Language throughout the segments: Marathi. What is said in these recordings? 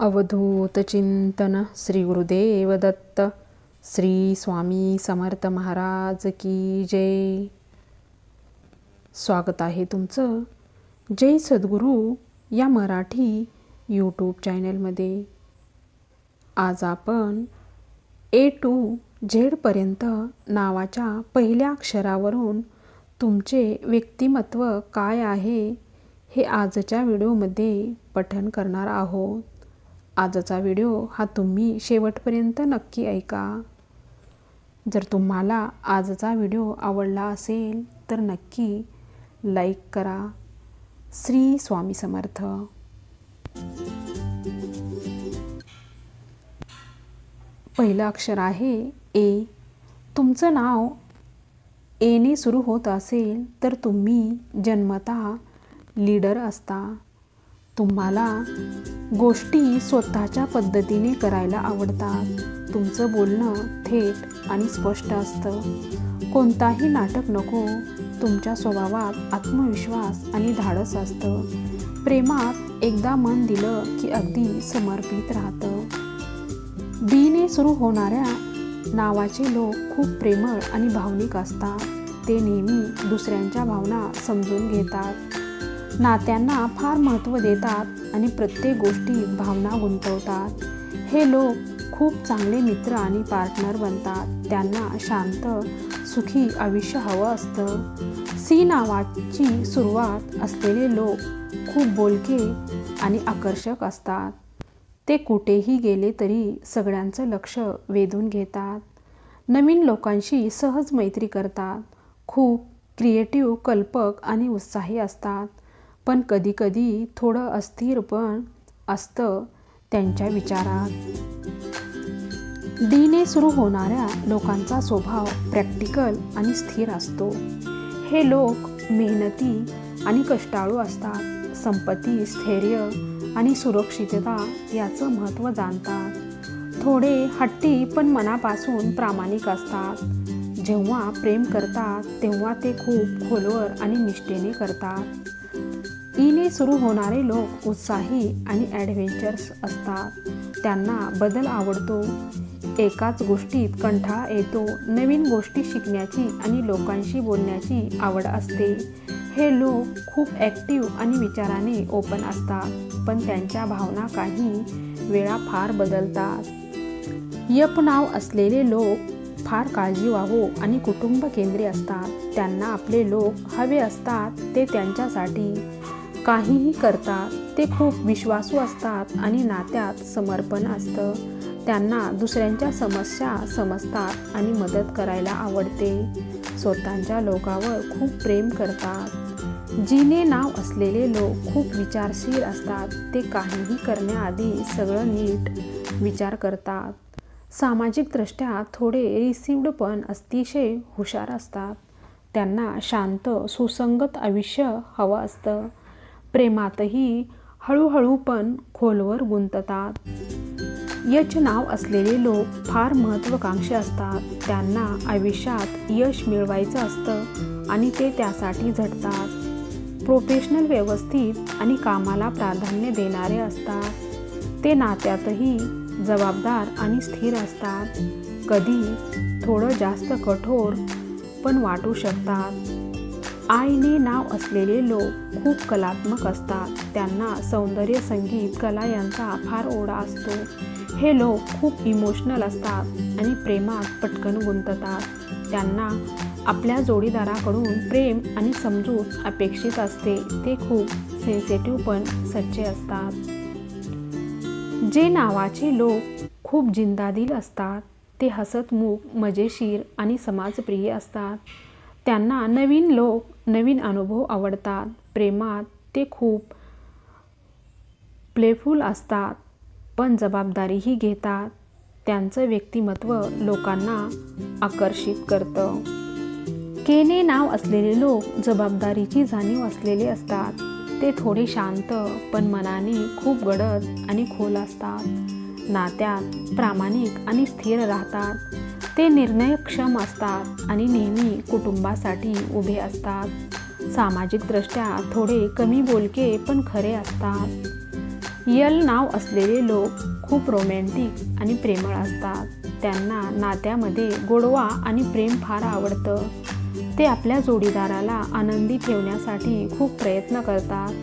अवधूत चिंतन श्री गुरुदेव दत्त श्री स्वामी समर्थ महाराज की जय. स्वागत आहे तुमचं जय सद्गुरू या मराठी यूट्यूब चॅनलमध्ये. आज आपण ए टू झेडपर्यंत नावाच्या पहिल्या अक्षरावरून तुमचे व्यक्तिमत्व काय आहे हे आजच्या व्हिडिओमध्ये पठन करणार आहोत. आजचा व्हिडिओ हा तुम्ही शेवटपर्यंत नक्की ऐका. जर तुम्हाला आजचा व्हिडिओ आवडला असेल तर नक्की लाईक करा. श्री स्वामी समर्थ. पहिलं अक्षर आहे ए. तुमचं नाव एने सुरू होत असेल तर तुम्ही जन्मतः लीडर असता. तुम्हाला गोष्टी स्वतःच्या पद्धतीने करायला आवडतात. तुमचं बोलणं थेट आणि स्पष्ट असतं. कोणताही नाटक नको. तुमच्या स्वभावात आत्मविश्वास आणि धाडस असतं. प्रेमात एकदा मन दिलं की अगदी समर्पित राहतं. बीने सुरू होणाऱ्या नावाचे लोक खूप प्रेमळ आणि भावनिक असतात. ते नेहमी दुसऱ्यांच्या भावना समजून घेतात. नात्यांना फार महत्त्व देतात आणि प्रत्येक गोष्टीत भावना गुंतवतात. हे लोक खूप चांगले मित्र आणि पार्टनर बनतात. त्यांना शांत सुखी आयुष्य हवं असतं. सी नावाची सुरुवात असलेले लोक खूप बोलके आणि आकर्षक असतात. ते कुठेही गेले तरी सगळ्यांचं लक्ष वेधून घेतात. नवीन लोकांशी सहज मैत्री करतात. खूप क्रिएटिव्ह कल्पक आणि उत्साही असतात. पण कधीकधी थोडं अस्थिर पण असतं त्यांच्या विचारात. डीने सुरू होणाऱ्या लोकांचा स्वभाव प्रॅक्टिकल आणि स्थिर असतो. हे लोक मेहनती आणि कष्टाळू असतात. संपत्ती स्थैर्य आणि सुरक्षितता याचं महत्त्व जाणतात. थोडे हट्टी पण मनापासून प्रामाणिक असतात. जेव्हा प्रेम करतात तेव्हा ते खूप खोलवर आणि निष्ठेने करतात. ईने सुरू होणारे लोक उत्साही आणि ॲडव्हेंचर्स असतात. त्यांना बदल आवडतो. एकाच गोष्टीत कंठाळा येतो. नवीन गोष्टी शिकण्याची आणि लोकांशी बोलण्याची आवड असते. हे लोक खूप ॲक्टिव्ह आणि विचाराने ओपन असतात पण त्यांच्या भावना काही वेळा फार बदलतात. यप नाव असलेले लोक फार काळजीवाहू आणि कुटुंब केंद्री असतात. त्यांना आपले लोक हवे असतात ते त्यांच्यासाठी. काहीही करतात ते खूप विश्वासू असतात आणि नात्यात समर्पण असतं. त्यांना दुसऱ्यांच्या समस्या समजतात आणि मदत करायला आवडते. स्वतःच्या लोकावर खूप प्रेम करतात. जिने नाव असलेले लोक खूप विचारशील असतात. ते काहीही करण्याआधी सगळं नीट विचार करतात. सामाजिकदृष्ट्या थोडे रिसिवड पण अतिशय हुशार असतात. त्यांना शांत सुसंगत आयुष्य हवं असतं. प्रेमातही हळूहळू पण खोलवर गुंततात. यश नाव असलेले लोक फार महत्त्वाकांक्षी असतात. त्यांना आयुष्यात यश मिळवायचं असतं आणि ते त्यासाठी झटतात प्रोफेशनल व्यवस्थित आणि कामाला प्राधान्य देणारे असतात. ते नात्यातही जबाबदार आणि स्थिर असतात. कधी थोडं जास्त कठोर पण वाटू शकतात. आईने नाव असलेले लोक खूप कलात्मक असतात. त्यांना सौंदर्य संगीत कला यांचा फार ओढा असतो. हे लोक खूप इमोशनल असतात आणि प्रेमात पटकन गुंततात. त्यांना आपल्या जोडीदाराकडून प्रेम आणि समजूत अपेक्षित असते. ते खूप सेन्सिटिव्ह पण सच्चे असतात. जे नावाचे लोक खूप जिंदादिल असतात ते हसतमुख मजेशीर आणि समाजप्रिय असतात. त्यांना नवीन लोक नवीन अनुभव आवडतात. प्रेमात ते खूप प्लेफुल असतात पण जबाबदारीही घेतात. त्यांचं व्यक्तिमत्व लोकांना आकर्षित करतं. केने नाव असलेले लोक जबाबदारीची जाणीव असलेले असतात. ते थोडे शांत पण मनाने खूप गडद आणि खोल असतात. नात्यात प्रामाणिक आणि स्थिर राहतात. ते निर्णयक्षम असतात आणि नेहमी कुटुंबासाठी उभे असतात. सामाजिकदृष्ट्या थोडे कमी बोलके पण खरे असतात. यल नाव असलेले लोक खूप रोमॅन्टिक आणि प्रेमळ असतात. त्यांना नात्यामध्ये गोडवा आणि प्रेम फार आवडतं. ते आपल्या जोडीदाराला आनंदी ठेवण्यासाठी खूप प्रयत्न करतात.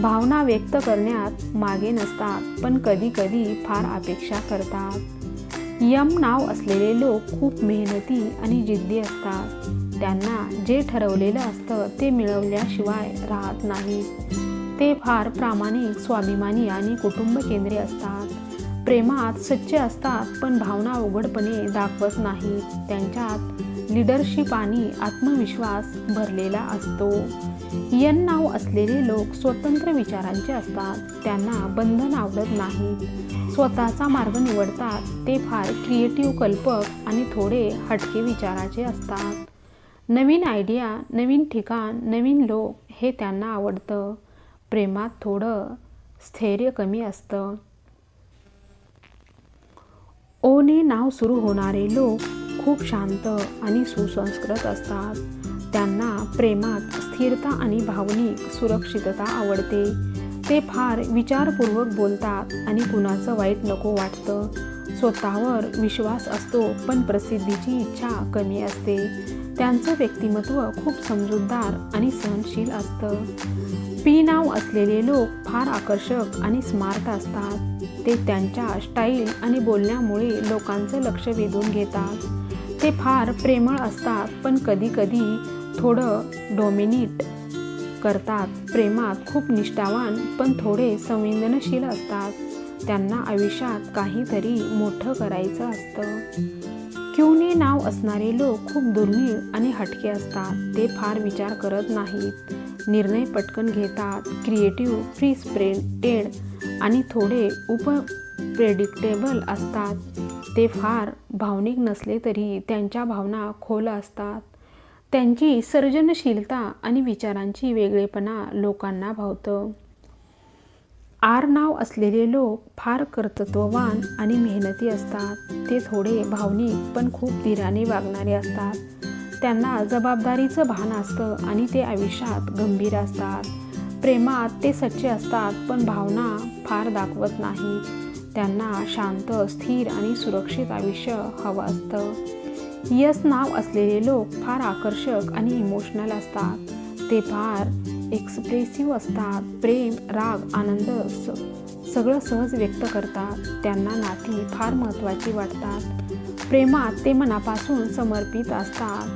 भावना व्यक्त करण्यात मागे नसतात पण कधीकधी फार अपेक्षा करतात. यम नाव असलेले लोक खूप मेहनती आणि जिद्दी असतात. त्यांना जे ठरवलेलं असतं ते मिळवल्याशिवाय राहत नाही. ते फार प्रामाणिक स्वाभिमानी आणि कुटुंब केंद्रे असतात. प्रेमात सच्चे असतात पण भावना उघडपणे दाखवत नाहीत. त्यांच्यात लिडरशिप आणि आत्मविश्वास भरलेला असतो. यन नाव असलेले लोक स्वतंत्र विचारांचे असतात. त्यांना बंधन आवडत नाही. स्वतःचा मार्ग निवडतात. ते फार क्रिएटिव्ह कल्पक आणि थोडे हटके विचाराचे असतात. नवीन आयडिया नवीन ठिकाण नवीन लोक हे त्यांना आवडतं. प्रेमात थोडं स्थैर्य कमी असतं. ओने नाव सुरू होणारे लोक खूप शांत आणि सुसंस्कृत असतात. त्यांना प्रेमात स्थिरता आणि भावनिक सुरक्षितता आवडते. ते फार विचारपूर्वक बोलतात आणि कुणाचं वाईट नको वाटतं. स्वतःवर विश्वास असतो पण प्रसिद्धीची इच्छा कमी असते. त्यांचं व्यक्तिमत्व खूप समजूतदार आणि सहनशील असतं. पी नाव असलेले लोक फार आकर्षक आणि स्मार्ट असतात. ते त्यांच्या स्टाईल आणि बोलण्यामुळे लोकांचं लक्ष वेधून घेतात. ते फार प्रेमळ असतात पण कधीकधी थोडं डॉमिनेट करतात. प्रेमात खूप निष्ठावान पण थोडे संवेदनशील असतात. त्यांना आयुष्यात काहीतरी मोठं करायचं असतं. क्यूने नाव असणारे लोक खूप दुर्मिळ आणि हटके असतात. ते फार विचार करत नाहीत. निर्णय पटकन घेतात. क्रिएटिव्ह फ्री स्प्रेटेड आणि थोडे उप प्रेडिक्टेबल असतात. ते फार भावनिक नसले तरी त्यांच्या भावना खोल असतात. त्यांची सर्जनशीलता आणि विचारांची वेगळेपणा लोकांना भावतं. आर नाव असलेले लोक फार कर्तृत्ववान आणि मेहनती असतात. ते थोडे भावनिक पण खूप धीराने वागणारे असतात. त्यांना जबाबदारीचं भान असतं आणि ते आयुष्यात गंभीर असतात. प्रेमात ते सच्चे असतात पण भावना फार दाखवत नाहीत. त्यांना शांत स्थिर आणि सुरक्षित आयुष्य हवं असतं. यस नाव असलेले लोक फार आकर्षक आणि इमोशनल असतात. ते फार एक्सप्रेसिव्ह असतात. प्रेम राग आनंद स सगळं सहज व्यक्त करतात. त्यांना नाती फार महत्त्वाची वाटतात. प्रेमात ते मनापासून समर्पित असतात.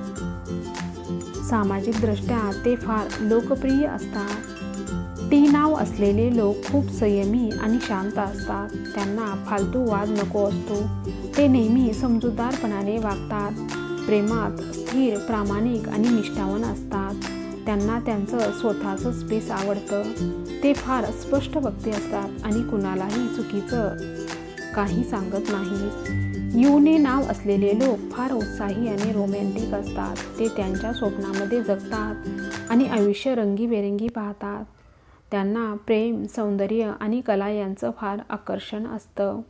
सामाजिकदृष्ट्या ते फार लोकप्रिय असतात. ते नाव असलेले लोक खूप संयमी आणि शांत असतात. त्यांना फालतू वाद नको असतो. ते नेहमी समजूतदारपणाने वागतात. प्रेमात स्थिर प्रामाणिक आणि निष्ठावन असतात. त्यांना त्यांचं स्वतःचं स्पेस आवडतं. ते फार स्पष्ट वक्ते असतात आणि कुणालाही चुकीचं काही सांगत नाही युने नाव असलेले लोक फार उत्साही आणि रोमॅन्टिक असतात. ते त्यांच्या स्वप्नामध्ये जगतात आणि आयुष्य रंगीबेरंगी पाहतात. त्यांना प्रेम सौंदर्य आणि कला यांचं फार आकर्षण असतं.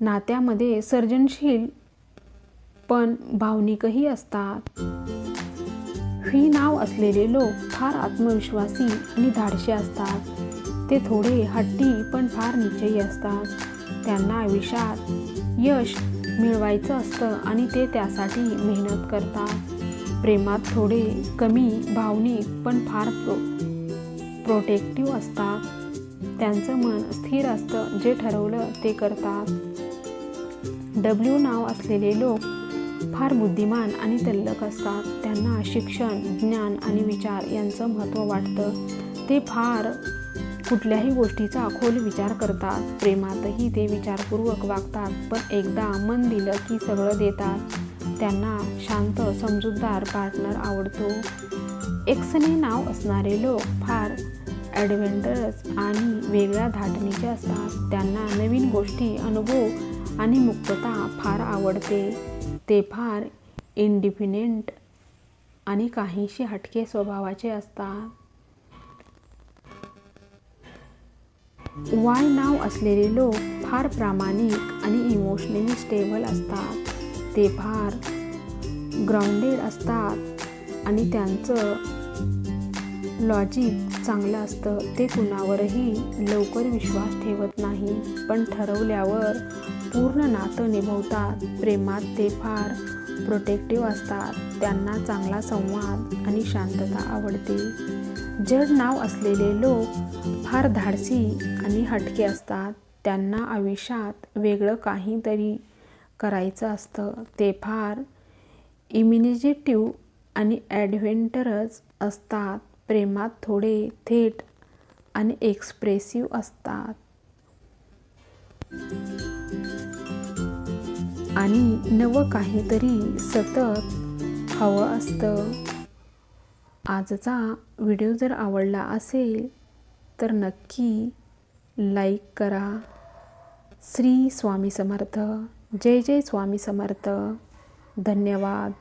नात्यामध्ये सर्जनशील पण भावनिकही असतात. ही नाव असलेले लोक फार आत्मविश्वासी आणि धाडशी असतात. ते थोडे हट्टी पण फार निश्चयी असतात. त्यांना आयुष्यात यश मिळवायचं असतं आणि ते त्यासाठी मेहनत करतात. प्रेमात थोडे कमी भावनिक पण फार प्रोटेक्टिव्ह असतात. त्यांचं मन स्थिर असतं. जे ठरवलं ते करतात. डब्ल्यू नाव असलेले लोक फार बुद्धिमान आणि तल्लक असतात. त्यांना शिक्षण ज्ञान आणि विचार यांचं महत्त्व वाटतं. ते फार कुठल्याही गोष्टीचा खोल विचार करतात. प्रेमातही ते विचारपूर्वक वागतात. पण एकदा मन दिलं की सगळं देतात. त्यांना शांत समजूतदार पार्टनर आवडतो. एक्सने नाव असणारे लोक फार ॲडव्हेंचरस आणि वेगळ्या धाटणीचे असतात. त्यांना नवीन गोष्टी अनुभव आणि मुक्तता फार आवडते. ते फार इंडिपेंडेंट आणि काहीशी हटके स्वभावाचे असतात. वाय नाव असलेले लोक फार प्रामाणिक आणि इमोशनली स्टेबल असतात. ते फार ग्राउंडेड असतात आणि त्यांचं लॉजिक चांगलं असतं ते कुणावरही लवकर विश्वास ठेवत नाही. पण ठरवल्यावर पूर्ण नातं निभवतात. प्रेमात ते फार प्रोटेक्टिव्ह असतात. त्यांना चांगला संवाद आणि शांतता आवडते. जड नाव असलेले लोक फार धाडसी आणि हटके असतात. त्यांना आयुष्यात वेगळं काहीतरी करायचं असतं. ते फार इमिनिजेटिव्ह आणि ॲडव्हेंटरच असतात. प्रेमात थोडे थेट आणि एक्सप्रेसिव्ह असतात. आणि नवं काहीतरी सतत हवं असतं. आजचा व्हिडिओ जर आवडला असेल तर नक्की लाईक करा. श्री स्वामी समर्थ. जय जय स्वामी समर्थ. धन्यवाद.